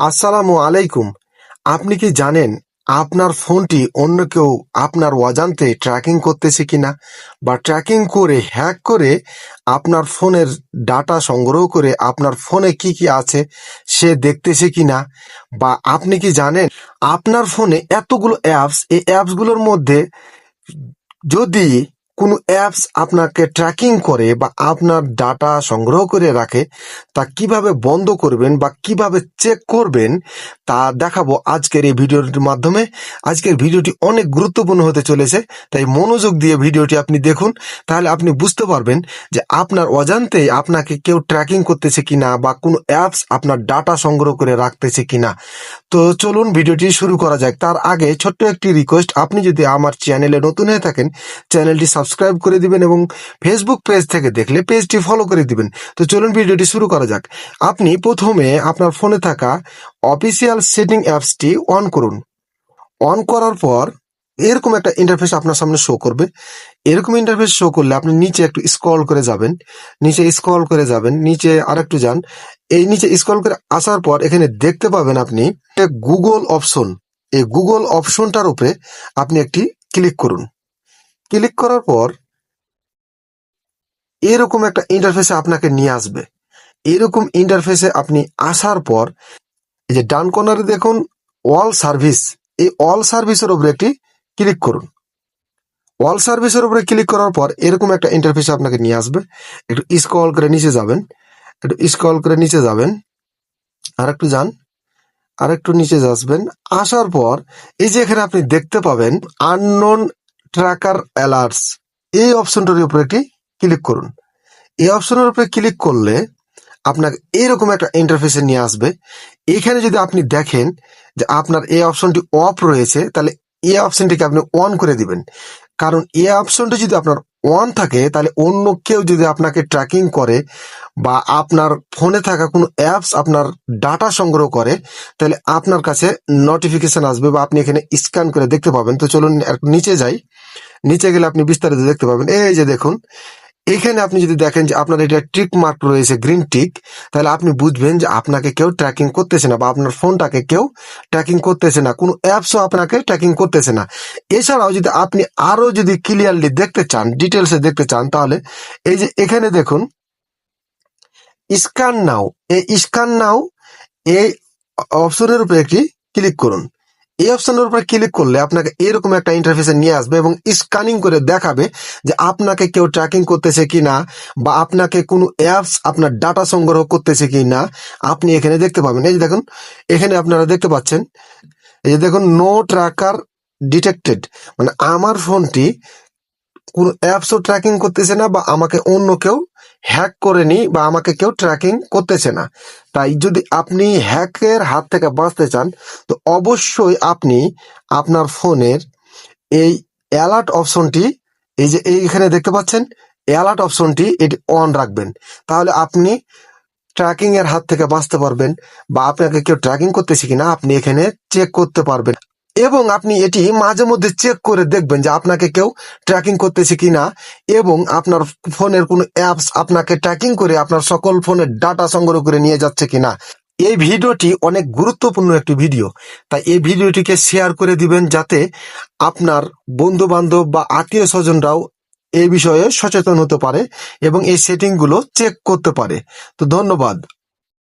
আসসালামু আলাইকুম। আপনি কি জানেন আপনার ফোনটি অন্য কেউ আপনার অজান্তে ট্র্যাকিং করতেছে কিনা বা ট্র্যাকিং করে হ্যাক করে আপনার ফোনের ডাটা সংগ্রহ করে আপনার ফোনে কি কি আছে সে দেখতেছে কিনা বা আপনি কি জানেন আপনার ফোনে এতগুলো অ্যাপস এই অ্যাপসগুলোর মধ্যে যদি কোনো অ্যাপস আপনাকে ট্র্যাকিং করে বা আপনার ডাটা সংগ্রহ করে রাখে, তা কীভাবে বন্ধ করবেন বা কীভাবে চেক করবেন, তা দেখাবো আজকের এই ভিডিওটির মাধ্যমে। আজকের ভিডিওটি অনেক গুরুত্বপূর্ণ হতে চলেছে, তাই মনোযোগ দিয়ে ভিডিওটি আপনি দেখুন, তাহলে আপনি বুঝতে পারবেন যে আপনার অজান্তেই আপনাকে কেউ ট্র্যাকিং করতেছে কিনা বা কোনো অ্যাপস আপনার ডাটা সংগ্রহ করে রাখতেছে কিনা। তো চলুন ভিডিওটি শুরু করা যাক। তার আগে ছোট্ট একটি রিকোয়েস্ট আপনি যদি আমার চ্যানেলে নতুন হয়ে থাকেন চ্যানেলটি সাবস্ক্রাইব করে দিবেন এবং ফেসবুক পেজ থেকে দেখলে পেজটি ফলো করে দিবেন। তো চলুন ভিডিওটি শুরু করা যাক। আপনি প্রথমে আপনার ফোনে থাকা অফিসিয়াল সেটিং অ্যাপসটি অন করুন। অন করার পর এরকম একটা ইন্টারফেস আপনার সামনে শো করবে। এরকম ইন্টারফেস শো করলে আপনি নিচে একটু স্ক্রল করে যাবেন। নিচে স্ক্রল করে যাবেন। নিচে আরেকটু যান। এই নিচে স্ক্রল করে আসার পর এখানে দেখতে পাবেন আপনি গুগল অপশন এই গুগল অপশনটার উপরে আপনি একটি ক্লিক করুন। ক্লিক করার পর এরকম একটা ইন্টারফেসে আপনাকে নিয়ে আসবে। এরকম ইন্টারফেসে আপনি আসার পর এই যে ডান কর্নারে দেখুন অল সার্ভিস এই অল সার্ভিসের উপরে একটি ক্লিক করুন। অল সার্ভিসের উপরে ক্লিক করার পর এরকম একটা ইন্টারফেসে আপনাকে নিয়ে আসবে। একটু স্ক্রল করে নিচে যাবেন। একটু স্ক্রল করে নিচে যাবেন। আর একটু যান। আর একটু নিচে আসবেন আসার পর এই যে এখানে আপনি দেখতে পাবেন আননোন ট্র্যাকার অ্যালার্টস এই অপশনটার উপরে একটি ক্লিক করুন। এই অপশনের উপরে ক্লিক করলে আপনাকে এরকম একটা ইন্টারফেসে নিয়ে আসবে। এখানে যদি আপনি দেখেন যে আপনার এই অপশনটি অফ রয়েছে, তাহলে এই অপশনটিকে আপনি অন করে দিবেন। কারণ এই অপশনটি যদি আপনার অন থাকে, তাহলে অন্য কেউ যদি আপনাকে ট্র্যাকিং করে বা আপনার ফোনে থাকা কোনো অ্যাপস আপনার ডাটা সংগ্রহ করে, তাহলে আপনার কাছে নোটিফিকেশান আসবে বা আপনি এখানে স্ক্যান করে দেখতে পাবেন। তো চলুন নিচে যাই। নিচে গেলে আপনি বিস্তারিত দেখতে পাবেন। এই যে দেখুন এখানে আপনি যদি দেখেন যে আপনার এটা টিক মার্ক রয়েছে গ্রিন টিক তাহলে আপনি বুঝবেন যে আপনাকে কেউ ট্র্যাকিং করতেছে না বা আপনার ফোনটাকে কেউ ট্র্যাকিং করতেছে না। কোনো অ্যাপসও আপনাকে ট্র্যাকিং করতেছে না। এছাড়াও যদি আপনি আরও যদি ক্লিয়ারলি দেখতে চান ডিটেলসে দেখতে চান, তাহলে এই যে এখানে দেখুন স্ক্যান নাও এই স্ক্যান নাও এই অপশনের উপরে একটি ক্লিক করুন। এই অপশনের উপরে ক্লিক করলে আপনাকে এরকম একটা ইন্টারফেসে নিয়ে আসবে এবং স্ক্যানিং করে দেখাবে যে আপনাকে কেউ ট্র্যাকিং করতেছে কি না বা আপনাকে কোনো অ্যাপস আপনার ডাটা সংগ্রহ করতেছে কি না আপনি এখানে দেখতে পাবেন, এই যে দেখুন, এখানে আপনারা দেখতে পাচ্ছেন, এই যে দেখুন নো ট্র্যাকার ডিটেক্টেড মানে আমার ফোনটি কোনো অ্যাপসও ট্র্যাকিং করতেছে না বা আমাকে অন্য কেউ হ্যাক করে করেনি বা আমাকে কেউ ট্র্যাকিং করতেছে না। তাই যদি আপনি হ্যাকের হাত থেকে বাঁচতে চান তো অবশ্যই আপনি আপনার ফোনের এই অ্যালার্ট অপশনটি, এই যে এইখানে দেখতে পাচ্ছেন, অ্যালার্ট অপশনটি এটি অন রাখবেন। তাহলে আপনি ট্র্যাকিং এর হাত থেকে বাঁচতে পারবেন বা আপনাকে কেউ ট্র্যাকিং করতেছে কিনা আপনি এখানে চেক করতে পারবেন। এবং আপনি এটি মাঝে মধ্যে চেক করে দেখবেন যে আপনাকে কেউ ট্র্যাকিং করতেছে কিনা এবং আপনার ফোনের কোনো অ্যাপস আপনাকে ট্র্যাকিং করে আপনার সকল ফোনের ডাটা সংগ্রহ করে নিয়ে যাচ্ছে কিনা। এই ভিডিওটি অনেক গুরুত্বপূর্ণ একটি ভিডিও। তাই এই ভিডিওটিকে শেয়ার করে দিবেন যাতে আপনার বন্ধু বান্ধব বা আত্মীয় স্বজনরাও এই বিষয়ে সচেতন হতে পারে এবং এই সেটিংগুলো চেক করতে পারে। তো ধন্যবাদ।